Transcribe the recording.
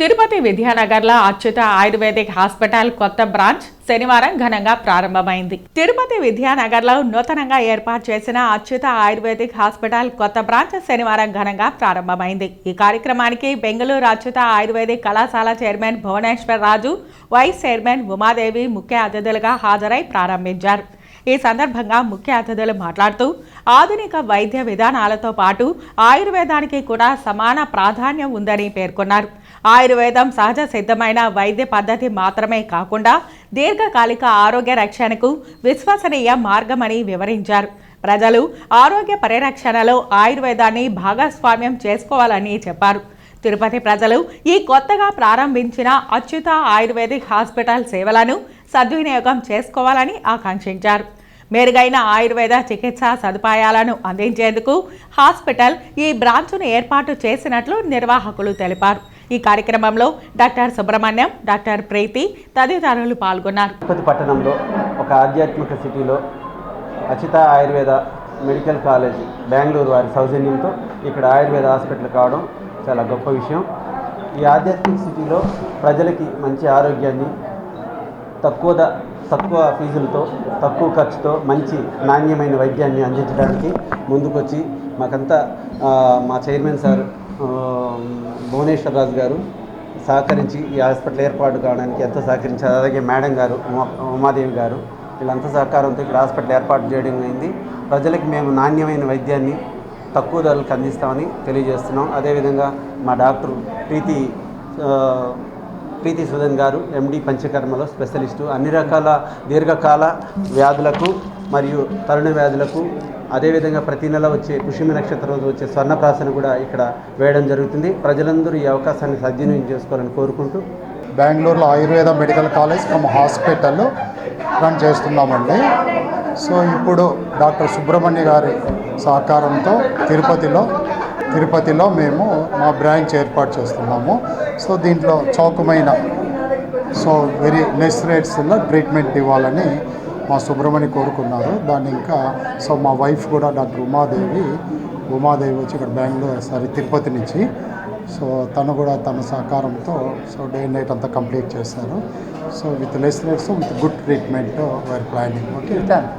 తిరుపతి విద్యానగర్లో Achyuta ayurvedic hospital కొత్త branch శనివారం ఘనంగా ప్రారంభమైంది. తిరుపతి విద్యానగర్లో నూతనంగా ఏర్పాటు చేసిన అచ్యుత ఆయుర్వేదిక్ హాస్పిటల్ కొత్త బ్రాంచ్ శనివారం ఘనంగా ప్రారంభమైంది. ఈ కార్యక్రమానికి బెంగళూరు అచ్యుత ఆయుర్వేదిక్ కళాశాల chairman Bhuvaneshwar Raju vice chairman Umadevi ముఖ్య అతిథులుగా హాజరై ప్రారంభించారు. ఈ సందర్భంగా ముఖ్య అతిథులు మాట్లాడుతూ ఆధునిక వైద్య విధానాలతో పాటు ఆయుర్వేదానికి కూడా సమాన ప్రాధాన్యం ఉందని పేర్కొన్నారు. ఆయుర్వేదం సహజ సిద్ధమైన వైద్య పద్ధతి మాత్రమే కాకుండా దీర్ఘకాలిక ఆరోగ్య రక్షణకు విశ్వసనీయ మార్గమని వివరించారు. ప్రజలు ఆరోగ్య పరిరక్షణలో ఆయుర్వేదాన్ని భాగస్వామ్యం చేసుకోవాలని చెప్పారు. తిరుపతి ప్రజలు ఈ కొత్తగా ప్రారంభించిన అచ్యుత ఆయుర్వేదిక్ హాస్పిటల్ సేవలను సద్వినియోగం చేసుకోవాలని ఆకాంక్షించారు. మెరుగైన ఆయుర్వేద చికిత్సా సదుపాయాలను అందించేందుకు హాస్పిటల్ ఈ బ్రాంచ్ను ఏర్పాటు చేసినట్లు నిర్వాహకులు తెలిపారు. ఈ కార్యక్రమంలో డాక్టర్ సుబ్రహ్మణ్యం డాక్టర్ ప్రీతి తదితరులు పాల్గొన్నారు. తిరుపతి పట్టణంలో ఒక ఆధ్యాత్మిక సిటీలో అచిత ఆయుర్వేద మెడికల్ కాలేజ్ బెంగళూరు వారి సౌజన్యంతో ఇక్కడ ఆయుర్వేద హాస్పిటల్ కావడం చాలా గొప్ప విషయం. ఈ ఆధ్యాత్మిక సిటీలో ప్రజలకి మంచి ఆరోగ్యాన్ని తక్కువ తక్కువ ఫీజులతో తక్కువ ఖర్చుతో మంచి నాణ్యమైన వైద్యాన్ని అందించడానికి ముందుకొచ్చి మాకంతా మా చైర్మన్ సార్ భువనేశ్వర్ రాజు గారు సహకరించి ఈ హాస్పిటల్ ఏర్పాటు కావడానికి ఎంతో సహకరించారు. అలాగే మేడం గారు ఉమా ఉమాదేవి గారు వీళ్ళంతా సహకారంతో ఇక్కడ హాస్పిటల్ ఏర్పాటు చేయడం అయింది. ప్రజలకి మేము నాణ్యమైన వైద్యాన్ని తక్కువ ధరలకు అందిస్తామని తెలియజేస్తున్నాం. అదేవిధంగా మా డాక్టర్ ప్రీతి ప్రీతి సుధన్ గారు ఎండి పంచకర్మలో స్పెషలిస్టు. అన్ని రకాల దీర్ఘకాల వ్యాధులకు మరియు తరుణ వ్యాధులకు అదేవిధంగా ప్రతి నెల వచ్చే పుష్యమి నక్షత్రం రోజు వచ్చే స్వర్ణప్రాసన కూడా ఇక్కడ వేయడం జరుగుతుంది. ప్రజలందరూ ఈ అవకాశాన్ని సద్వినియోగం చేసుకోవాలని కోరుకుంటూ బెంగళూరులో Ayurveda medical college cum hospital run చేస్తున్నామండి. సో ఇప్పుడు డాక్టర్ సుబ్రహ్మణ్య గారి సహకారంతో తిరుపతిలో తిరుపతిలో మేము మా బ్రాంచ్ ఏర్పాటు చేస్తున్నాము. సో దీంట్లో చౌకమైన సో వెరీ లెస్ రేట్స్లో ట్రీట్మెంట్ ఇవ్వాలని మా సుబ్రహ్మణ్య కోరుకున్నారు. దాన్ని ఇంకా సో మా వైఫ్ కూడా డాక్టర్ ఉమాదేవి ఉమాదేవి వచ్చి ఇక్కడ బెంగళూరు సారీ తిరుపతి నుంచి. సో తను కూడా తన సహకారంతో సో డే నైట్ అంతా కంప్లీట్ చేశారు. So with less rates with good treatment wire planning. Okay? Thank